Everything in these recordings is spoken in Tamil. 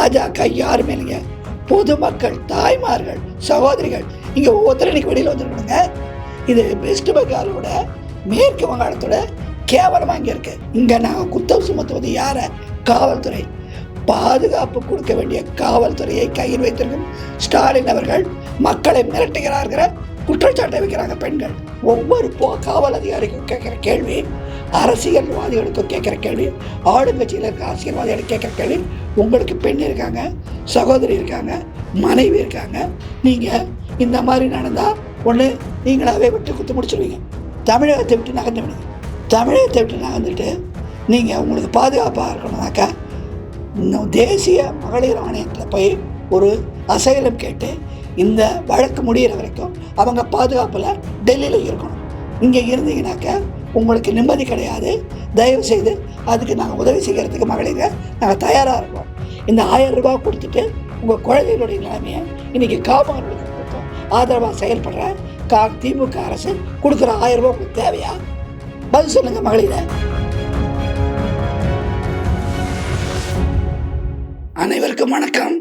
பாஜக யாருமே இல்லைங்க பொதுமக்கள் தாய்மார்கள் சகோதரிகள் இங்கே ஒவ்வொருத்தரும் வெளியில் வந்துருக்கணுங்க இது வெஸ்ட் பெங்காலோட மேற்கு வங்காளத்தோட கேவலமாக இங்கே இருக்கு. இங்கே நாங்கள் குத்தம் சுமத்துவது யார? காவல்துறை. பாதுகாப்பு கொடுக்க வேண்டிய காவல்துறையை கையில் வைத்திருக்கும் ஸ்டாலின் அவர்கள் மக்களை மிரட்டுகிறார்கள் குற்றச்சாட்டை வைக்கிறாங்க பெண்கள். ஒவ்வொரு போ காவல் அதிகாரிக்கும் கேட்குற கேள்வி அரசியல்வாதிகளுக்கும் கேட்குற கேள்வி ஆளுங்கட்சியில் இருக்க அரசியல்வாதிகளுக்கு கேட்குற கேள்வி உங்களுக்கு பெண் இருக்காங்க சகோதரி இருக்காங்க மனைவி இருக்காங்க நீங்கள் இந்த மாதிரி நடந்தால் ஒன்று நீங்களாவே விட்டு குத்து முடிச்சிருவீங்க. தமிழகத்தை விட்டு நகர்ந்து விடுங்க. தமிழகத்தை விட்டு நகர்ந்துட்டு நீங்கள் உங்களுக்கு பாதுகாப்பாக இருக்கணும்னாக்கா இன்னும் தேசிய மகளிர் ஆணையத்தில் போய் ஒரு அசைலம் கேட்டு இந்த வழக்கு முடிகிற வரைக்கும் அவங்க பாதுகாப்பில் டெல்லியில் இருக்கணும். இங்கே இருந்தீங்கனாக்க உங்களுக்கு நிம்மதி கிடையாது. தயவு செய்து அதுக்கு நாங்கள் உதவி செய்கிறதுக்கு மகளிரை நாங்கள் தயாராக இருக்கோம். இந்த ஆயிரம் ரூபாய் கொடுத்துட்டு உங்கள் குழந்தைகளுடைய நிலைமையை இன்றைக்கி காவலர்களுக்கு கொடுத்தோம். ஆதரவாக செயல்படுற கா திமுக அரசு கொடுக்குற ஆயிரம் ரூபாய் உங்களுக்கு தேவையா? பதில் சொல்லுங்கள் மகளிரை. அனைவருக்கும் வணக்கம்.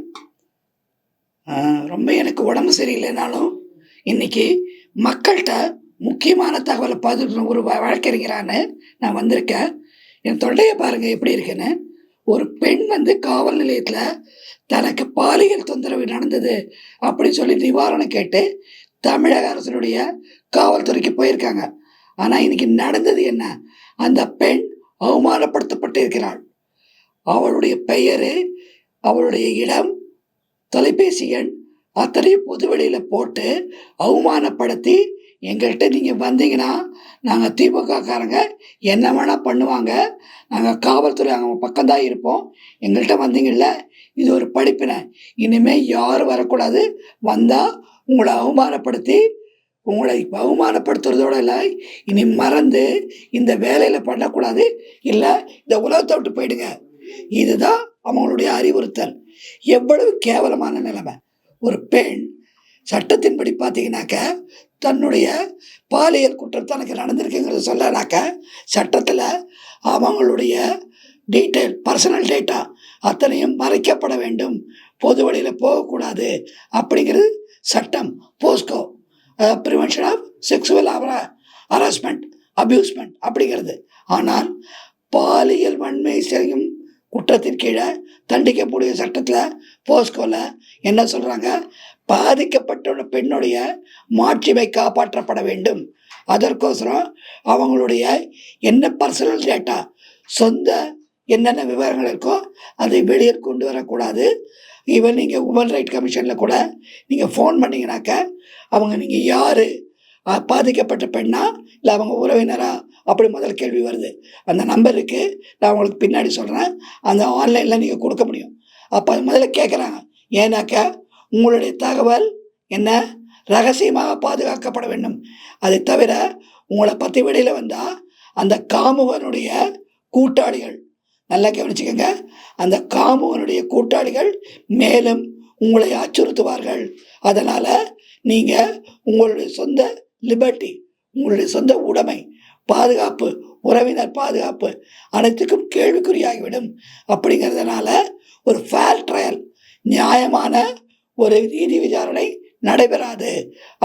ரொம்ப எனக்கு உடம்பு சரியில்லைனாலும் இன்னைக்கு மக்கள்கிட்ட முக்கியமான தகவலை பதிவு ஒரு வழக்கறிஞரான நான் வந்திருக்கேன். என் தொண்டையை பாருங்கள் எப்படி இருக்குன்னு. ஒரு பெண் வந்து காவல் நிலையத்தில் தனக்கு பாலியல் தொந்தரவு நடந்தது அப்படின்னு சொல்லி நிவாரணம் கேட்டு தமிழக அரசனுடைய காவல்துறைக்கு போயிருக்காங்க. ஆனால் இன்னைக்கு நடந்தது என்ன? அந்த பெண் அவமானப்படுத்தப்பட்டு இருக்கிறாள் அவளுடைய பெயர் அவளுடைய இடம் தொலைபேசி எண் அத்தனையும் பொது வெளியில் போட்டு அவமானப்படுத்தி எங்கள்கிட்ட நீங்கள் வந்தீங்கன்னா நாங்கள் திமுககாரங்க என்ன வேணால் பண்ணுவாங்க. நாங்கள் காவல்துறை அவங்க பக்கம்தான் இருப்போம். எங்கள்கிட்ட வந்தீங்கல்ல இது ஒரு படிப்பினை. இனிமேல் யாரும் வரக்கூடாது. வந்தால் உங்களை அவமானப்படுத்தி உங்களை அவமானப்படுத்துறதோட இல்லை இனி மறந்து இந்த வேலையில் பண்ணக்கூடாது. இல்லை இந்த உலகத்தை விட்டு போயிடுங்க. இதுதான் அவங்களுடைய அறிவுறுத்தல். எவ்வளவு கேவலமான நிலைமை. ஒரு பெண் சட்டத்தின்படி பார்த்தீங்கன்னாக்க தன்னுடைய பாலியல் குற்றம் தனக்கு நடந்திருக்குங்கிறத சொல்லனாக்க சட்டத்தில் அவங்களுடைய டீட்டெயில் பர்சனல் டேட்டா அத்தனையும் மறைக்கப்பட வேண்டும். பொது வழியில் போகக்கூடாது அப்படிங்கிறது சட்டம். POCSO prevention of sexual harassment abusement அப்படிங்கிறது. ஆனால் பாலியல் வன்மை செய்யும் குற்றத்தின் கீழே தண்டிக்கக்கூடிய சட்டத்தில் போஸ்கோவில் என்ன சொல்கிறாங்க பாதிக்கப்பட்ட பெண்ணுடைய மாட்சிமை காப்பாற்றப்பட வேண்டும். அதற்கோசரம் அவங்களுடைய என்ன பர்சனல் டேட்டா சொந்த என்னென்ன விவரங்கள் இருக்கோ அதை வெளியே கொண்டு வரக்கூடாது. ஈவன் நீங்கள் உமன் ரைட் கமிஷனில் கூட நீங்கள் ஃபோன் பண்ணிங்கனாக்க அவங்க நீங்கள் யார்? பாதிக்கப்பட்ட பெண்ணா? இல்லை அவங்க உறவினராக அப்படி முதல் கேள்வி வருது. அந்த நம்பருக்கு நான் உங்களுக்கு பின்னாடி சொல்கிறேன் அந்த ஆன்லைனில் நீங்கள் கொடுக்க முடியும். அப்போ அது முதல்ல கேட்குறாங்க ஏன்னாக்கா உங்களுடைய தகவல் என்ன? ரகசியமாக பாதுகாக்கப்பட வேண்டும். அதை தவிர உங்களை பற்றி வெளியில் வந்தால் அந்த காமுகனுடைய கூட்டாளிகள் நல்லா கவனிச்சுக்கோங்க. அந்த காமுகனுடைய கூட்டாளிகள் மேலும் உங்களை அச்சுறுத்துவார்கள். அதனால் நீங்கள் உங்களுடைய சொந்த லிபர்ட்டி உங்களுடைய சொந்த உடைமை பாதுகாப்பு உறவினர் பாதுகாப்பு அனைத்துக்கும் கேள்விக்குறியாகிவிடும். அப்படிங்கிறதுனால ஒரு ஃபேர் ட்ரையல் நியாயமான ஒரு நீதி விசாரணை நடைபெறாது.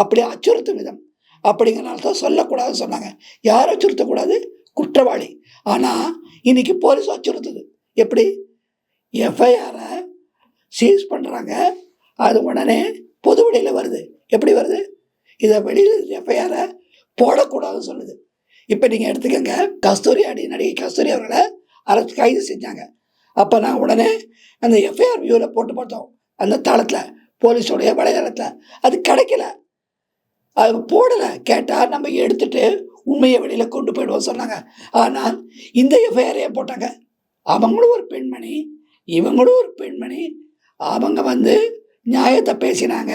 அப்படி அச்சுறுத்தும் விதம். அப்படிங்கிறனால தான் சொல்லக்கூடாதுன்னு சொன்னாங்க. யார் அச்சுறுத்தக்கூடாது? குற்றவாளி. ஆனால் இன்றைக்கி போலீஸ் அச்சுறுத்துது. எப்படி? எஃப்ஐஆரை சீஸ் பண்ணுறாங்க அது உடனே பொது வெளியில் வருது. எப்படி வருது? இதை வெளியில் எஃப்ஐஆரை போடக்கூடாதுன்னு சொல்லுது. இப்போ நீங்கள் எடுத்துக்கோங்க. கஸ்தூரி அடி நடிகை கஸ்தூரி அவர்களை அரசு கைது செஞ்சாங்க. அப்போ நான் உடனே அந்த எஃப்ஐஆர் வியூவில் போட்டு பார்த்தோம். அந்த தளத்தில் போலீஸோடைய வலைதளத்தில். அது கிடைக்கல. அது போடலை. கேட்டால் நம்ம எடுத்துட்டு உண்மையை வெளியில் கொண்டு போயிடுவோம் சொன்னாங்க. ஆனால் இந்த எஃப்ஐஆரையே போட்டாங்க? அவங்களும் ஒரு பெண்மணி இவங்களும் ஒரு பெண்மணி. அவங்க வந்து நியாயத்தை பேசினாங்க.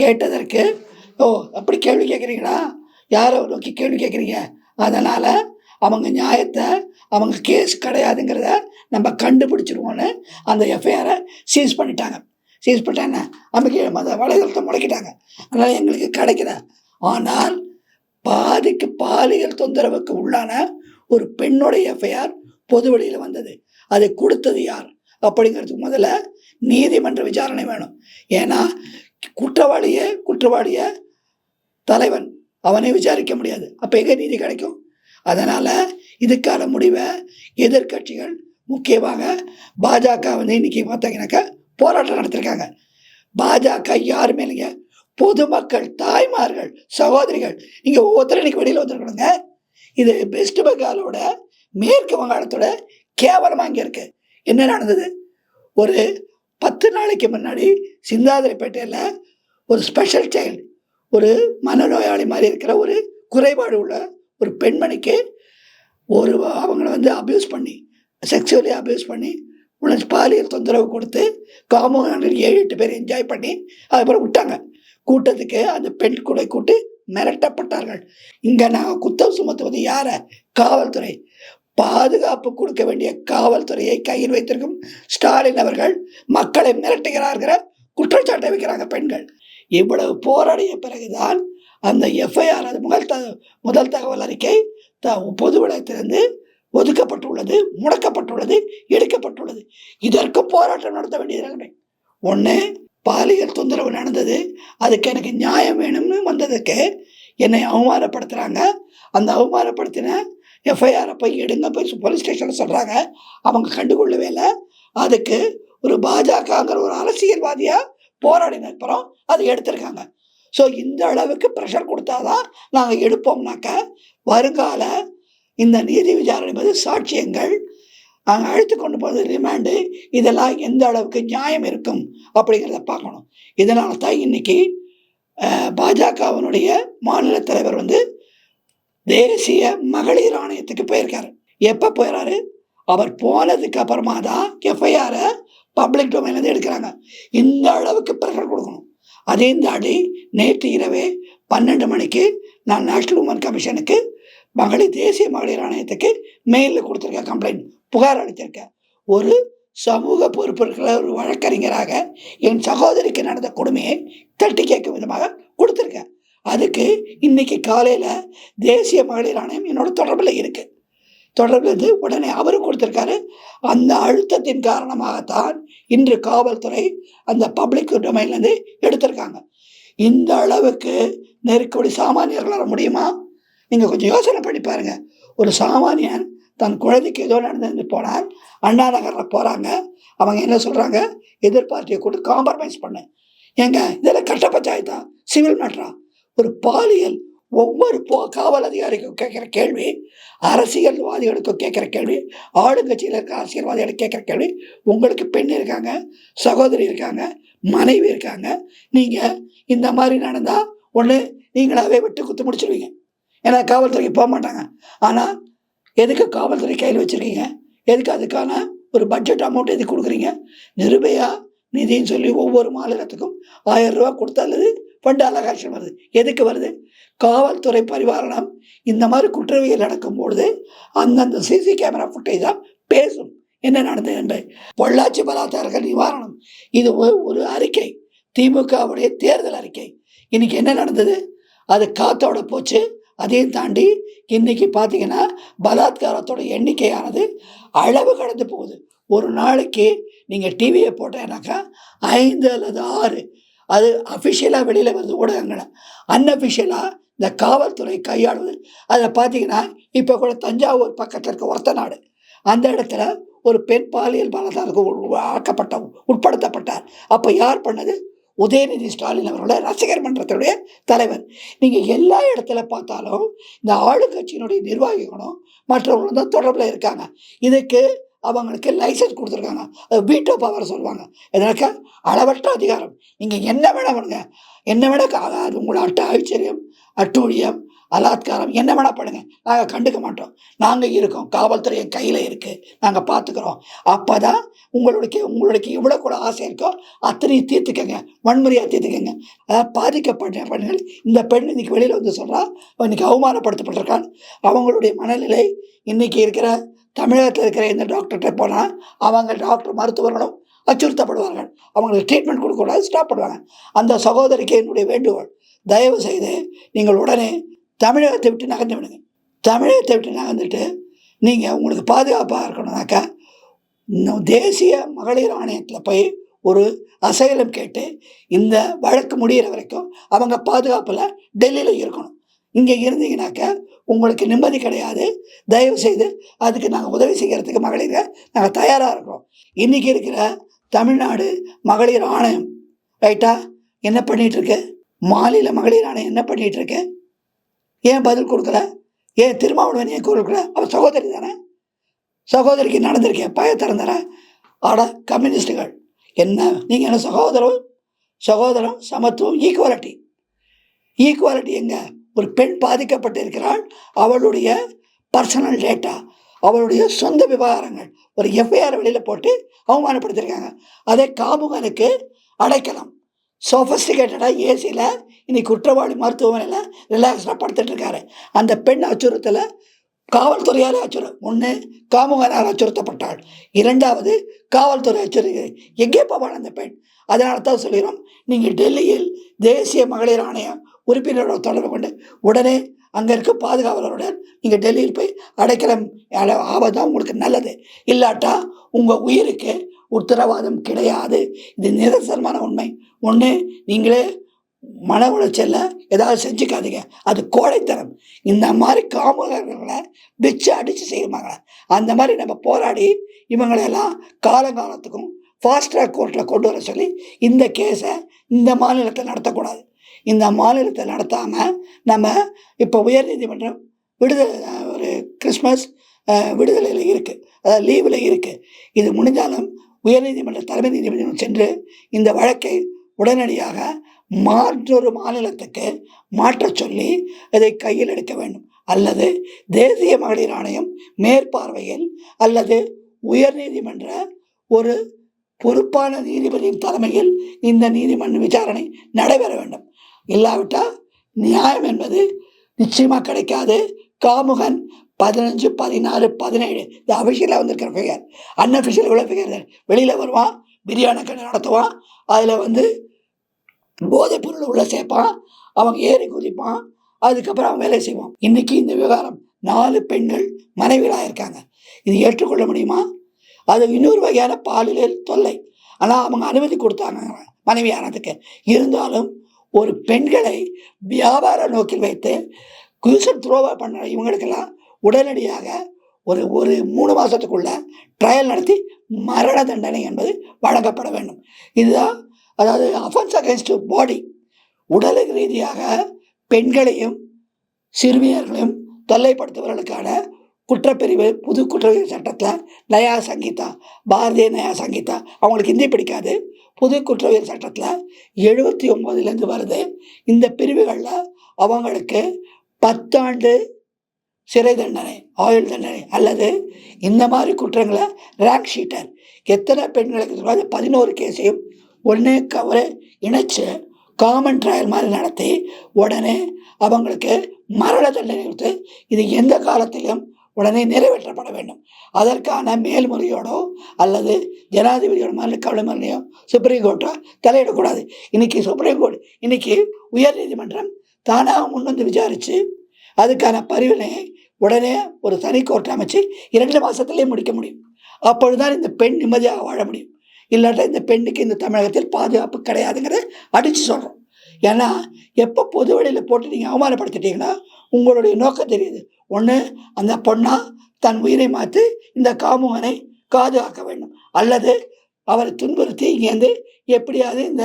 கேட்டதற்கு ஓ அப்படி கேள்வி கேட்குறீங்களா யாரை நோக்கி கேள்வி கேட்குறீங்க அதனால் அவங்க நியாயத்தை அவங்க கேஸ் கிடையாதுங்கிறத நம்ம கண்டுபிடிச்சிருவோன்னு அந்த எஃப்ஐஆரை சீஸ் பண்ணிட்டாங்க. சீஸ் பண்ணிட்டாங்க அமைக்க அந்த வலைதளத்தை முடக்கிட்டாங்க. அதனால் எங்களுக்கு கிடைக்கல. ஆனால் பாதிக்கு பாலியல் தொந்தரவுக்கு உள்ளான ஒரு பெண்ணுடைய எஃப்ஐஆர் பொது வழியில் வந்தது. அதை கொடுத்தது யார்? அப்படிங்கிறதுக்கு முதல்ல நீதிமன்ற விசாரணை வேணும். ஏன்னா குற்றவாளியே குற்றவாளியை தலைவன். அவனை விசாரிக்க முடியாது. அப்போ எங்கே நீதி கிடைக்கும்? அதனால் இதுக்கான முடிவை எதிர்க்கட்சிகள் முக்கியமாக பாஜக வந்து இன்னைக்கு பார்த்தீங்கன்னாக்கா போராட்டம் நடத்திருக்காங்க. பாஜக யாருமே இல்லைங்க பொதுமக்கள் தாய்மார்கள் சகோதரிகள். நீங்கள் ஒவ்வொருத்தரும் இன்னைக்கு வெளியில் வந்துருக்கணுங்க. இது வெஸ்ட் பெங்காலோட மேற்கு வங்காளத்தோட கேவலமாக இங்கே இருக்கு. என்ன நடந்தது? ஒரு பத்து நாளைக்கு முன்னாடி சிந்தாதிரிப்பேட்டையில் ஒரு ஸ்பெஷல் சைல்டு ஒரு மனநோயாளி மாதிரி இருக்கிற ஒரு குறைபாடு உள்ள ஒரு பெண்மணிக்கு ஒரு அவங்கள வந்து அப்யூஸ் பண்ணி செக்ஷுவலி அப்யூஸ் பண்ணி உனக்கு பாலியல் தொந்தரவு கொடுத்து காமௌண்டில் ஏழு எட்டு பேர் என்ஜாய் பண்ணி அதுக்கப்புறம் விட்டாங்க. கூட்டத்துக்கு அந்த பெண் கூட கூட்டு மிரட்டப்பட்டார்கள். இங்கே நாங்கள் குத்தம் சுமத்துவது யாரை? காவல்துறை. பாதுகாப்பு கொடுக்க வேண்டிய காவல்துறையை கையில் வைத்திருக்கும் ஸ்டாலின் அவர்கள் மக்களை மிரட்டுகிறார்கிற குற்றச்சாட்டை வைக்கிறாங்க பெண்கள். இவ்வளவு போராடிய பிறகுதான் அந்த எஃப்ஐஆர் அது முதல் த முதல் தகவல் அறிக்கை த பொதுவடத்திலிருந்து ஒதுக்கப்பட்டுள்ளது முடக்கப்பட்டுள்ளது எடுக்கப்பட்டுள்ளது. இதற்கும் போராட்டம் நடத்த வேண்டிய நிலைமை ஒன்று பாலியல் தொந்தரவு நடந்தது அதுக்கு எனக்கு நியாயம் வேணும்னு வந்ததுக்கு என்னை அவமானப்படுத்துகிறாங்க அந்த அவமானப்படுத்தின எஃப்ஐஆரை போய் எடுங்க போய் போலீஸ் ஸ்டேஷனில் சொல்கிறாங்க அவங்க கண்டுகொள்ளவே இல்லை. அதுக்கு ஒரு பாஜகங்கிற ஒரு அரசியல்வாதியாக போராடின அப்புறம் அதை எடுத்திருக்காங்க. ஸோ இந்த அளவுக்கு ப்ரெஷர் கொடுத்தாதான் நாங்கள் எடுப்போம்னாக்க வருங்கால இந்த நீதி விசாரணை என்பது சாட்சியங்கள் நாங்கள் அழைத்து கொண்டு போகிறது ரிமாண்டு இதெல்லாம் எந்த அளவுக்கு நியாயம் இருக்கும் அப்படிங்கிறத பார்க்கணும். இதனால தான் இன்னைக்கு பாஜகவினுடைய மாநில தலைவர் வந்து தேசிய மகளிர் ஆணையத்துக்கு போயிருக்காரு. எப்போ போயிறாரு? அவர் போனதுக்கு அப்புறமா தான் எஃப்ஐஆரை பப்ளிக் டொமைன்லேருந்து எடுக்கிறாங்க. இந்த அளவுக்கு ப்ரெஷர் கொடுக்கணும். அதையும் தாண்டி நேற்று இரவே பன்னெண்டு மணிக்கு நான் நேஷ்னல் உமன் கமிஷனுக்கு மகளிர் தேசிய மகளிர் ஆணையத்துக்கு மெயிலில் கொடுத்துருக்கேன் கம்ப்ளைண்ட் புகார் அளித்திருக்கேன். ஒரு சமூக பொறுப்பிற்கிற ஒரு வழக்கறிஞராக என் சகோதரிக்கு நடந்த கொடுமையை தட்டி கேட்கும் விதமாக கொடுத்துருக்கேன். அதுக்கு இன்னைக்கு காலையில் தேசிய மகளிர் ஆணையம் என்னோட தொடர்பில் இருக்குது தொடர்பில் உடனே அவரும் கொடுத்துருக்காரு. அந்த அழுத்தத்தின் காரணமாகத்தான் இன்று காவல்துறை அந்த பப்ளிக் டொமைன்லேருந்து எடுத்திருக்காங்க. இந்த அளவுக்கு நெருக்கடி சாமானியர்கள் வர முடியுமா? நீங்கள் கொஞ்சம் யோசனை பண்ணி பாருங்க. ஒரு சாமானியன் தன் குழந்தைக்கு ஏதோ நடந்து போனால் அண்ணா நகரில் போகிறாங்க அவங்க என்ன சொல்கிறாங்க எதிர்பார்ட்டியை கூட காம்ப்ரமைஸ் பண்ணு. ஏங்க இதெல்லாம் கட்ட பஞ்சாயத்தா? சிவில் மேட்ரா ஒரு பாலியல் ஒவ்வொரு போ காவல் அதிகாரிக்கும் கேட்குற கேள்வி அரசியல்வாதிகளுக்கும் கேட்குற கேள்வி ஆளுங்கட்சியில் இருக்க அரசியல்வாதிகளுக்கு கேட்குற கேள்வி உங்களுக்கு பெண் இருக்காங்க சகோதரி இருக்காங்க மனைவி இருக்காங்க நீங்கள் இந்த மாதிரி நடந்தால் ஒன்று நீங்களாகவே விட்டு குத்து முடிச்சிருவீங்க. ஏன்னா காவல்துறைக்கு போக மாட்டாங்க. ஆனால் எதுக்கு காவல்துறை கையில் வச்சுருக்கீங்க? எதுக்கு அதுக்கான ஒரு பட்ஜெட் அமௌண்ட் எதுக்கு கொடுக்குறீங்க? நிருபையா நிதின்னு சொல்லி ஒவ்வொரு மாநிலத்துக்கும் ஆயிரம் ரூபா கொடுத்தா அல்லது ஃபண்ட் அலகாஷன் வருது. எதுக்கு வருது? காவல்துறை பரிவாரணம். இந்த மாதிரி குற்றவியல் நடக்கும்பொழுது அந்தந்த சிசி கேமரா ஃபுட்டேஜ் தான் பேசும். என்ன நடந்தது என்று? பொள்ளாச்சி பலாத்காரங்கள் நிவாரணம். இது ஒரு- ஒரு அறிக்கை. திமுகவுடைய தேர்தல் அறிக்கை. இன்னைக்கு என்ன நடந்தது? அது காத்தோட போச்சு. அதையும் தாண்டி இன்னைக்கு பார்த்தீங்கன்னா பலாத்காரத்தோட எண்ணிக்கையானது அளவு கடந்து போகுது. ஒரு நாளைக்கு நீங்கள் டிவியை போட்டேனாக்கா ஐந்து அல்லது ஆறு அது அஃபிஷியலாக வெளியில் வருது ஊடகங்களை அன்அஃபிஷியலாக இந்த காவல்துறை கையாளுவது அதில் பார்த்தீங்கன்னா இப்போ கூட தஞ்சாவூர் பக்கத்தில் இருக்க ஒருத்த நாடு அந்த இடத்துல ஒரு பெண் பாலியல் பலதாருக்கு ஆக்கப்பட்ட உட்படுத்தப்பட்டார். அப்போ யார் பண்ணது? உதயநிதி ஸ்டாலின் அவர்களோட ரசிகர் மன்றத்தினுடைய தலைவர். நீங்கள் எல்லா இடத்துல பார்த்தாலும் இந்த ஆளுங்கட்சியினுடைய நிர்வாகிகளும் மற்றவர்களும் தான் தொடர்பில் இருக்காங்க. இதுக்கு அவங்களுக்கு லைசன்ஸ் கொடுத்துருக்காங்க. அது வீட்டோ பவர் சொல்லுவாங்க. இதனாக்க அளவற்ற அதிகாரம். நீங்கள் என்ன வேணா பண்ணுங்க. என்ன வேணா கா- அது உங்களோட அட்ட ஆச்சரியம் அட்டூழியம் அலாத்காரம் என்ன வேணா பண்ணுங்க. நாங்கள் கண்டுக்க மாட்டோம். நாங்கள் இருக்கோம். காவல்துறை கையில் இருக்குது நாங்கள் பார்த்துக்குறோம் அப்போ தான் உங்களுக்கு உங்களுக்கு எவ்வளோ கூட ஆசை இருக்கோ அத்தனையும் தீர்த்துக்கங்க. வன்முறையாக தீர்த்துக்கங்க. அதாவது பாதிக்கப்பட்ட பெண்கள் இந்த பெண் இன்னைக்கு வெளியில் வந்து சொல்கிறா இன்னைக்கு அவமானப்படுத்தப்பட்டிருக்காள் அவங்களுடைய மனநிலை இன்னைக்கு இருக்கிற தமிழகத்தில் இருக்கிற எந்த டாக்டர்கிட்ட போனால் அவங்க டாக்டர் மருத்துவர்களும் அச்சுறுத்தப்படுவார்கள். அவங்களுக்கு ட்ரீட்மெண்ட் கொடுக்கக்கூடாது ஸ்டாப் பண்ணுவாங்க. அந்த சகோதரிக்கு என்னுடைய வேண்டுகோள் தயவு செய்து நீங்கள் உடனே தமிழகத்தை விட்டு நகர்ந்து விடுங்க. தமிழகத்தை விட்டு நகர்ந்துட்டு நீங்கள் உங்களுக்கு பாதுகாப்பாக இருக்கணும்னாக்கா தேசிய மகளிர் ஆணையத்தில் போய் ஒரு அசைலம் கேட்டு இந்த வழக்கு முடிகிற வரைக்கும் அவங்க பாதுகாப்பில் டெல்லியில் இருக்கணும். இங்கே இருந்தீங்கனாக்க உங்களுக்கு நிம்மதி கிடையாது. தயவு செய்து அதுக்கு நாங்கள் உதவி செய்கிறதுக்கு மகளிரை நாங்கள் தயாராக இருக்கிறோம். இன்றைக்கி இருக்கிற தமிழ்நாடு மகளிர் ஆணையம் ரைட்டா? என்ன பண்ணிகிட்ருக்கு மாநில மகளிர் ஆணையம் என்ன பண்ணிகிட்ருக்கு ஏன் பதில் கொடுக்கல? ஏன் திருமாவளவன் ஏன் கொடுக்கல? அவள் சகோதரி தானே? சகோதரிக்கு நடந்திருக்கேன் பய திறந்தர? ஆட கம்யூனிஸ்டுகள். என்ன? நீங்கள் என்ன சகோதரம் சகோதரம் சமத்துவம் ஈக்குவாலிட்டி ஈக்குவாலிட்டி எங்கே? ஒரு பெண் பாதிக்கப்பட்டிருக்கிறாள். அவளுடைய பர்சனல் டேட்டா அவளுடைய சொந்த விவகாரங்கள் ஒரு எஃப்ஐஆர் வெளியில் போட்டு அவமானப்படுத்தியிருக்காங்க அதே காமுகனுக்கு அடைக்கலாம். சோஃபஸ்டிகேட்டடாக ஏசியில் இன்னைக்கு குற்றவாளி மருத்துவமனையில் ரிலாக்ஸ்டாக படுத்துட்ருக்காரு அந்த பெண் அச்சுறுத்தலை காவல்துறையால் அச்சுறு ஒன்று காமுகனால் அச்சுறுத்தப்பட்டாள். இரண்டாவது காவல்துறை அச்சுறுத்தி எங்கே போவாள் அந்த பெண்? அதனால தான் சொல்கிறோம் நீங்கள் டெல்லியில் தேசிய மகளிர் ஆணையம் உறுப்பினரோட தொடர்பு கொண்டு உடனே அங்கே இருக்க பாதுகாவலருடன் நீங்கள் டெல்லியில் போய் அடைக்கலம் ஆபத்தான் உங்களுக்கு நல்லது. இல்லாட்டா உங்கள் உயிருக்கு உத்தரவாதம் கிடையாது. இது நிதர்சனமான உண்மை. ஒன்று நீங்களே மன உளைச்சலில் ஏதாவது செஞ்சுக்காதீங்க. அது கோடைத்தனம் இந்த மாதிரி காமகர்களை பிச்சு அடித்து செய்யுமாங்க. அந்த மாதிரி நம்ம போராடி இவங்களெல்லாம் காலங்காலத்துக்கும் ஃபாஸ்ட் ட்ராக் கோர்ட்டில் கொண்டு வர சொல்லி இந்த கேஸை இந்த மாநிலத்தில் நடத்தக்கூடாது. இந்த மாநிலத்தை நடத்தாமல் நம்ம இப்போ உயர்நீதிமன்றம் விடுதலை ஒரு கிறிஸ்மஸ் விடுதலையில் இருக்குது அதாவது லீவில் இருக்குது இது முடிஞ்சாலும் உயர்நீதிமன்ற தலைமை நீதிமன்றம் சென்று இந்த வழக்கை உடனடியாக மாற்றொரு மாநிலத்துக்கு மாற்றச் சொல்லி அதை கையில் எடுக்க வேண்டும். அல்லது தேசிய மகளிர் ஆணையம் மேற்பார்வையில் அல்லது உயர்நீதிமன்ற ஒரு பொறுப்பான நீதிபதியின் தலைமையில் இந்த நீதிமன்ற விசாரணை நடைபெற வேண்டும். இல்லாவிட்டால் நியாயம் என்பது நிச்சயமாக கிடைக்காது. காமுகன் பதினஞ்சு பதினாறு பதினேழு. இந்த அஃபிஷியலாக வந்திருக்கிற ஃபிகர் அன்அஃபிஷியல் உள்ள ஃபிகர் வெளியில் வருவான் பிரியாணி கடை நடத்துவான். அதில் வந்து போதைப் பொருள் உள்ளே சேர்ப்பான். அவங்க ஏறி குதிப்பான். அதுக்கப்புறம் அவன் வேலை செய்வான். இன்றைக்கி இந்த விவகாரம் நாலு பெண்கள் மனைவிகளாக இருக்காங்க. இது ஏற்றுக்கொள்ள முடியுமா? அது இன்னொரு வகையான பாலியல் தொல்லை. ஆனால் அவங்க அனுமதி கொடுத்தாங்க மனைவியானதுக்கு இருந்தாலும் ஒரு பெண்களை வியாபார நோக்கில் வைத்து குயூசன் த்ரோவா பண்ண இவங்களுக்கெல்லாம் உடனடியாக ஒரு ஒரு மூணு மாதத்துக்குள்ள ட்ரையல் நடத்தி மரண தண்டனை என்பது வழங்கப்பட வேண்டும். இதுதான் அதாவது அஃபென்ஸ் அகைன்ஸ்ட் பாடி உடல் ரீதியாக பெண்களையும் சிறுமியர்களையும் தொல்லைப்படுத்துபவர்களுக்கான குற்றப்பிரிவு புது குற்றவியல் சட்டத்தில் நயா சங்கீதா பாரதிய நயா சங்கீதா அவங்களுக்கு ஹிந்தி பிடிக்காது. புது குற்றவியல் சட்டத்தில் எழுபத்தி ஒம்போதுலேருந்து வருது. இந்த பிரிவுகளில் அவங்களுக்கு பத்தாண்டு சிறை தண்டனை ஆயுள் தண்டனை அல்லது இந்த மாதிரி குற்றங்களை ரேங்க் ஷீட்டர் எத்தனை பெண்களுக்கு பதினோரு கேஸையும் ஒன்றே கவரை இணைச்சு காமன் ட்ரையல் மாதிரி நடத்தி உடனே அவங்களுக்கு மரண தண்டனை கொடுத்து இது எந்த காலத்திலும் உடனே நிறைவேற்றப்பட வேண்டும். அதற்கான மேல்முறையோடோ அல்லது ஜனாதிபதியோட மாதிரி கவலைமல்லையோ சுப்ரீம் கோர்ட்டோ தலையிடக்கூடாது. இன்னைக்கு சுப்ரீம் கோர்ட் இன்னைக்கு உயர்நீதிமன்றம் தானாக முன்வந்து விசாரித்து அதுக்கான பரிவினையை உடனே ஒரு தனி கோர்ட் அமைச்சு இரண்டு மாதத்துலேயே முடிக்க முடியும். அப்பொழுதுதான் இந்த பெண் நிம்மதியாக வாழ முடியும். இல்லாட்டா இந்த பெண்ணுக்கு இந்த தமிழகத்தில் பாதுகாப்பு கிடையாதுங்கிறத அடித்து சொல்கிறோம் ஏன்னா எப்போ பொது வழியில் போட்டு நீங்கள் அவமானப்படுத்திட்டீங்கன்னா உங்களுடைய நோக்கம் தெரியுது. ஒன்று அந்த பொண்ணா தன் உயிரை மாற்றி இந்த காமுகனை பாதுகாக்க வேண்டும். அல்லது அவரை துன்புறுத்தி இங்கேருந்து எப்படியாவது இந்த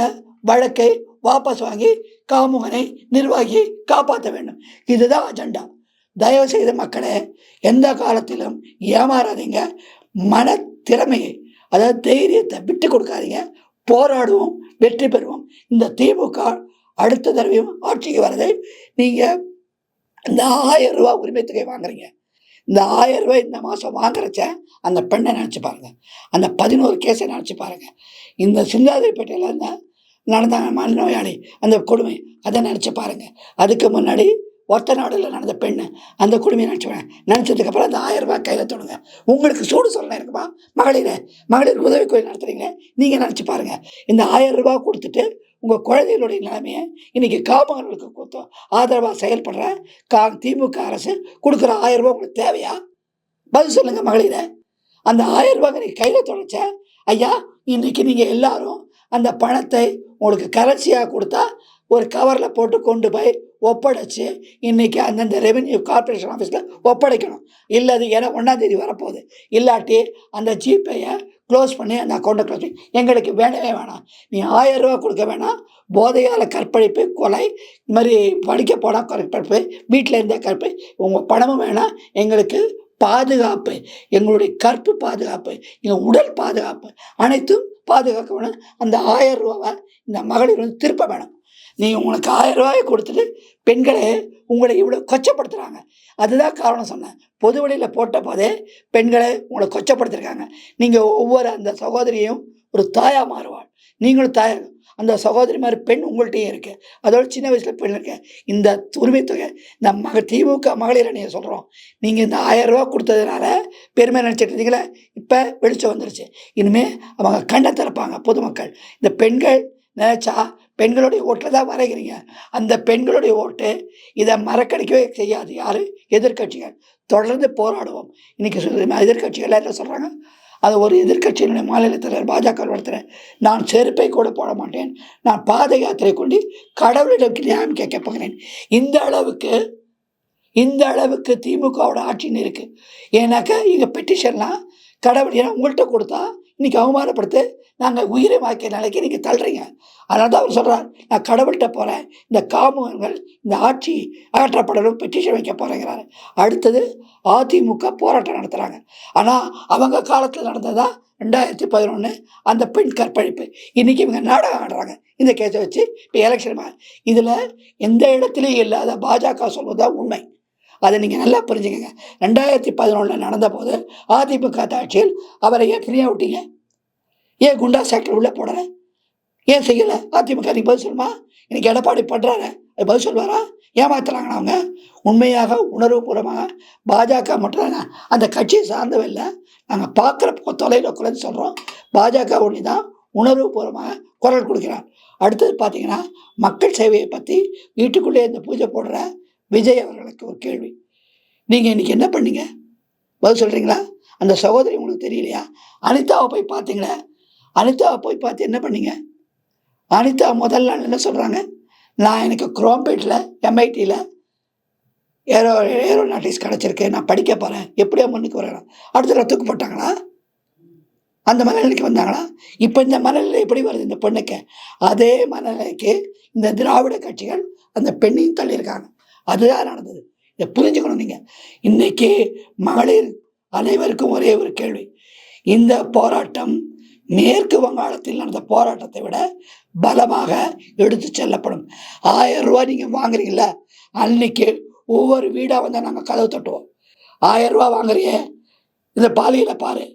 வழக்கை வாபஸ் வாங்கி காமுகனை நிர்வாகி காப்பாற்ற வேண்டும். இதுதான் அஜெண்டா தயவு செய்த மக்களே எந்த காலத்திலும் ஏமாறாதீங்க. மன திறமையை அதாவது தைரியத்தை விட்டு கொடுக்காதீங்க. போராடுவோம் வெற்றி பெறுவோம். இந்த திமுக அடுத்த தடவையும் ஆட்சிக்கு வரதை நீங்கள் இந்த ஆயிரம் ரூபா உரிமை தொகை வாங்குறீங்க. இந்த ஆயிரம் ரூபாய் இந்த மாதம் வாங்குறச்ச அந்த பெண்ணை நினச்சி பாருங்க. அந்த பதினோரு கேஸை நினச்சி பாருங்க. இந்த சிந்தாதிரிப்பேட்டையில் இருந்த நடந்தாங்க மனநோயாளி அந்த கொடுமை அதை நினச்சி பாருங்க. அதுக்கு முன்னாடி ஒத்த நாடுல நடந்த பெண்ணு அந்த கொடுமையை நினச்சிவேன் நினச்சதுக்கப்புறம் அந்த ஆயிரம் ரூபாய் கையில் தொடுங்க. உங்களுக்கு சூடு சொல்லணும் இருக்குமா? மகளிர் மகளிர் உதவி கோயில் நடத்துறீங்க நீங்கள் நினச்சி பாருங்க. இந்த ஆயிரம் ரூபாய் கொடுத்துட்டு உங்கள் குழந்தைகளுடைய நிலைமையை இன்றைக்கி காமகர்களுக்கு கொடுத்தோம் ஆதரவாக செயல்படுற கா திமுக அரசு கொடுக்குற ஆயிரம் ரூபாய் உங்களுக்கு தேவையா? பதில் சொல்லுங்கள் மகளிரை. அந்த ஆயிரம் ரூபாய் நீங்கள் கையில் தொலைச்ச ஐயா இன்றைக்கி நீங்கள் எல்லாரும் அந்த பணத்தை உங்களுக்கு கரன்சியாக கொடுத்தா ஒரு கவரில் போட்டு கொண்டு போய் ஒப்படைச்சு இன்றைக்கி அந்தந்த ரெவென்யூ கார்ப்பரேஷன் ஆஃபீஸில் ஒப்படைக்கணும். இல்லை அது ஏன்னா ஒன்றாந்தேதி வரப்போகுது. இல்லாட்டி அந்த ஜிபேயை க்ளோஸ் பண்ணி அந்த அக்கௌண்ட்டை க்ளோஸ் பண்ணி எங்களுக்கு வேணவே வேணாம். நீ ஆயிரம் ரூபா கொடுக்க வேணாம். போதையால் கற்பழிப்பு கொலை இது மாதிரி படிக்க போனால் கற்பழிப்பு வீட்டில் இருந்தே கற்பு உங்கள் பணமும் வேணாம். எங்களுக்கு பாதுகாப்பு எங்களுடைய கற்பு பாதுகாப்பு எங்கள் உடல் பாதுகாப்பு அனைத்தும் பாதுகாக்க வேணும். அந்த ஆயிரம் ரூபாவை இந்த மகளிர் வந்து திருப்ப வேணும். நீ உங்களுக்கு ஆயிரம் ரூபாயை கொடுத்துட்டு பெண்களை உங்களை இவ்வளோ கொச்சப்படுத்துகிறாங்க அதுதான் காரணம் சொன்னேன். பொது வழியில் போட்ட போதே பெண்களை உங்களை கொச்சப்படுத்திருக்காங்க. நீங்கள் ஒவ்வொரு அந்த சகோதரியும் ஒரு தாயாக மாறுவாள். நீங்களும் தாயாக அந்த சகோதரி மாதிரி பெண் உங்கள்கிட்டயும் இருக்கு. அதோட சின்ன வயசில் பெண் இருக்கேன் இந்த உரிமை தொகை இந்த மக திமுக மகளிர் அணியை சொல்கிறோம் நீங்கள் இந்த ஆயிரம் ரூபா கொடுத்ததுனால பெருமை நினச்சிட்டு இருந்தீங்களே இப்போ வெளிச்சம் வந்துருச்சு. இனிமேல் அவங்க கண்ணை திறப்பாங்க பொதுமக்கள். இந்த பெண்கள் நினச்சா பெண்களுடைய ஓட்டில் தான் வரைகிறீங்க. அந்த பெண்களுடைய ஓட்டு இதை மறக்கடிக்கவே செய்யாது. யார்? எதிர்க்கட்சிகள். தொடர்ந்து போராடுவோம். இன்றைக்கி எதிர்கட்சிகள் என்ன சொல்கிறாங்க அது ஒரு எதிர்க்கட்சியினுடைய மாநில தலைவர் பாஜக நடத்துகிறேன் நான் செருப்பை கூட போட மாட்டேன். நான் பாத யாத்திரை கொண்டு கடவுளிடம் நியாயம் கேட்க போகிறேன். இந்த அளவுக்கு இந்த அளவுக்கு திமுகவோட ஆட்சின்னு இருக்குது ஏன்னாக்கா இங்கே பெட்டிஷன்லாம் கடவுள் ஏன்னா உங்கள்கிட்ட கொடுத்தா இன்னைக்கு அவமானப்படுத்து நாங்கள் உயிரை வாக்கிய நிலைக்கு நீங்கள் தள்ளுறீங்க. அதனால தான் அவர் சொல்கிறார் நான் கடவுள்கிட்ட போகிறேன் இந்த காமுகங்கள் இந்த ஆட்சி அகற்றப்படலும் பெட்டிஷன் வைக்க போகிறேங்கிறாரு அடுத்தது அதிமுக போராட்டம் நடத்துகிறாங்க ஆனால் அவங்க காலத்தில் நடந்ததா? ரெண்டாயிரத்தி பதினொன்று அந்த பெண் கற்பழிப்பு. இன்றைக்கி இவங்க நாடகம் ஆடுறாங்க. இந்த கேஸை வச்சு இப்போ எலெக்ஷன் இதில் எந்த இடத்துலையும் இல்லாத பாஜக சொல்வதுதான் உண்மை. அதை நீங்கள் நல்லா புரிஞ்சுக்கங்க. ரெண்டாயிரத்தி பதினொன்றில் நடந்தபோது அதிமுக ஆட்சியில் அவரை ஏன் ஃப்ரீயாக விட்டீங்க? ஏன் குண்டா சாக்டர் உள்ளே போடுறேன் ஏன் செய்யலை? அதிமுக நீ பதில் சொல்லுமா? இன்னைக்கு எடப்பாடி பண்ணுறாரு அது பதில் சொல்வாரா ஏமாத்துறாங்கண்ணா அவங்க? உண்மையாக உணர்வுபூர்வமாக பாஜக மட்டும் அந்த கட்சியை சார்ந்தவில்லை நாங்கள் பார்க்குற தொலைவில் குறைந்து சொல்கிறோம் பாஜக ஒன்று தான் உணர்வுபூர்வமாக குரல் கொடுக்கிறார். அடுத்தது பார்த்தீங்கன்னா மக்கள் சேவையை பற்றி வீட்டுக்குள்ளே இந்த பூஜை போடுற விஜய் அவர்களுக்கு ஒரு கேள்வி. நீங்கள் இன்றைக்கி என்ன பண்ணீங்க? பதில் சொல்கிறீங்களா அந்த சகோதரி உங்களுக்கு தெரியலையா? அனிதாவை போய் பார்த்தீங்களே? அனிதாவை போய் பார்த்து என்ன பண்ணீங்க? அனிதா முதல் நாள் என்ன சொல்கிறாங்க நான் எனக்கு குரோம்பேட்டில் எம்ஐடியில் ஏரோ ஏரோநாட்டிக்ஸ் கிடச்சிருக்கு. நான் படிக்க போகிறேன் எப்படியோ முன்னுக்கு வரேன். அடுத்த ரத்துக்கு போட்டாங்களா? அந்த மனநிலைக்கு வந்தாங்களா? இப்போ இந்த மனநிலை எப்படி வருது? இந்த பெண்ணுக்கு? அதே மனநிலைக்கு இந்த திராவிட கட்சிகள் அந்த பெண்ணையும் தள்ளியிருக்காங்க. அதுதான் நடந்தது. இதை புரிஞ்சுக்கணும் நீங்கள் இன்னைக்கு மகளிர் அனைவருக்கும் ஒரே ஒரு கேள்வி. இந்த போராட்டம் மேற்கு வங்காளத்தில் நடந்த போராட்டத்தை விட பலமாக எடுத்து செல்லப்படும். ஆயிரம் ரூபாய் நீங்கள் வாங்குறீங்கள அன்னைக்கு ஒவ்வொரு வீடாக வந்தால் நாங்கள் கதவு தட்டுவோம். ஆயிரம் ரூபா வாங்குறியே இந்த பாலியில் பாரு.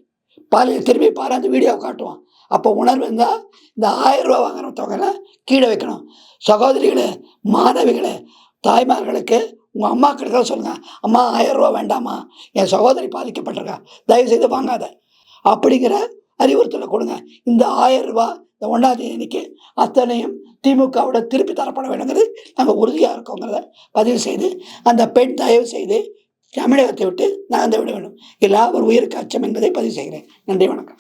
பாலியில் திரும்பி பாரு அந்த வீடியோவை காட்டுவோம். அப்போ உணர்வு இருந்தால் இந்த ஆயிரம் ரூபா வாங்குற தொகையில கீழே வைக்கணும். சகோதரிகளே மாணவிகளே தாய்மார்களுக்கு உங்கள் அம்மா கிட்ட சொல்லுங்கள் அம்மா ஆயிரம் ரூபா வேண்டாமா என் சகோதரி பாதிக்கப்பட்டிருக்கா. தயவு செய்து வாங்காத. அப்படிங்கிற அறிவுறுத்தலை கொடுங்க. இந்த ஆயிரம் ரூபா இந்த ஒன்றாம் தேதி அத்தனையும் திமுகவோட திருப்பி தரப்பட வேணுங்கிறது நாங்கள் உறுதியாக இருக்கோங்கிறத பதிவு செய்து அந்த பெண் தயவு செய்து தமிழகத்தை விட்டு நகர்ந்து விட வேண்டும். எல்லா ஒரு உயிருக்கு அச்சம் என்பதை பதிவு செய்கிறேன். நன்றி வணக்கம்.